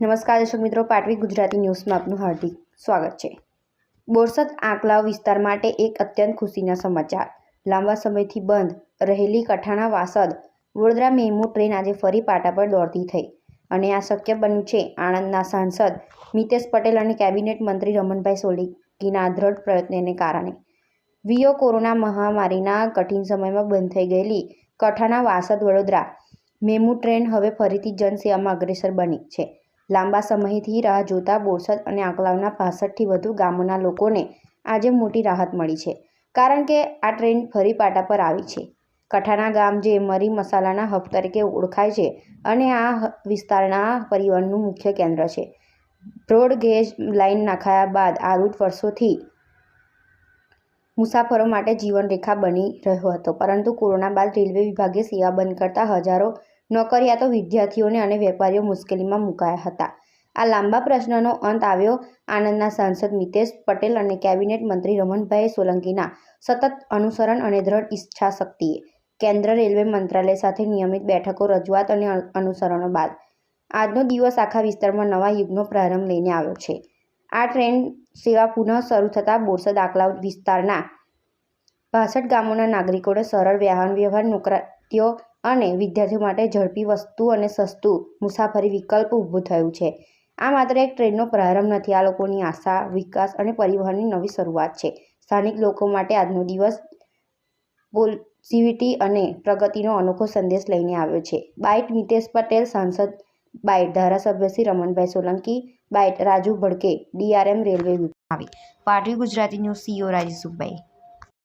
નમસ્કાર દર્શક મિત્રો, પાટવી ગુજરાતી ન્યૂઝમાં આપનું હાર્દિક સ્વાગત છે. બોરસદ આંકલાવ વિસ્તાર માટે એક અત્યંત ખુશીના સમાચાર. લાંબા સમયથી બંધ રહેલી કઠાણા વાસદ વડોદરા મેમુ ટ્રેન આજે ફરી પાટા પર દોડતી થઈ અને આ શક્ય બન્યું છે, આણંદના સાંસદ મિતેશ પટેલ અને કેબિનેટ મંત્રી રમણભાઈ સોલંકીના દ્રઢ પ્રયત્નને કારણે. વિયો કોરોના મહામારીના કઠિન સમયમાં બંધ થઈ ગયેલી કઠાણા વાસદ વડોદરા મેમુ ટ્રેન હવે ફરીથી જનસેવામાં અગ્રેસર બની છે. લાંબા સમયથી રાહ જોતા બોરસદ અને આંકલાવના પાસઠથી વધુ ગામોના લોકોને આજે મોટી રાહત મળી છે. કારણ કે આ ટ્રેન ફરી પાટા પર આવી છે. કઠાણા ગામ જે મરી મસાલાના હબ તરીકે ઓળખાય છે અને આ વિસ્તારના પરિવહનનું મુખ્ય કેન્દ્ર છે. બ્રોડ ગેજ લાઇન નાખાયા બાદ આ રૂટ વર્ષોથી મુસાફરો માટે જીવનરેખા બની રહ્યો હતો. પરંતુ કોરોના બાદ રેલવે વિભાગે સેવા બંધ કરતા હજારો નોકરિયાતો વિદ્યાર્થીઓને અને વેપારીઓ મુશ્કેલીમાં મુકાયા હતા. આ લાંબા પ્રશ્નનો અંત આવ્યો આણંદના સાંસદ મિતેશ પટેલ અને કેબિનેટ મંત્રી રમણભાઈ સોલંકીના સતત અનુસરણ અને દ્રઢ ઈચ્છા શક્તિએ કેન્દ્ર રેલવે મંત્રાલય સાથે નિયમિત બેઠકો રજૂઆત અને, અનુસરણો બાદ આજનો દિવસ આખા વિસ્તારમાં નવા યુગનો પ્રારંભ લઈને આવ્યો છે. આ ટ્રેન સેવા પુનઃ શરૂ થતાં બોરસદ આકલાવ વિસ્તારના બાસઠ ગામોના નાગરિકોને સરળ વાહન વ્યવહાર, નોકરીઓ અને વિદ્યાર્થીઓ માટે ઝડપી વસ્તુ અને સસ્તું મુસાફરી વિકલ્પ ઊભું થયું છે. આ માત્ર એક ટ્રેનનો પ્રારંભ નથી, આ લોકોની આશા, વિકાસ અને પરિવહનની નવી શરૂઆત છે. સ્થાનિક લોકો માટે આજનો દિવસ પોઝિટિવિટી અને પ્રગતિનો અનોખો સંદેશ લઈને આવ્યો છે. બાઇટ મિતેશ પટેલ, સાંસદ બાઇટ ધારાસભ્ય Shri Ramanbhai Solanki, byte Raju Bhadke DRM railway વિભાગ. Patvi Gujarati news CO Rajeshbhai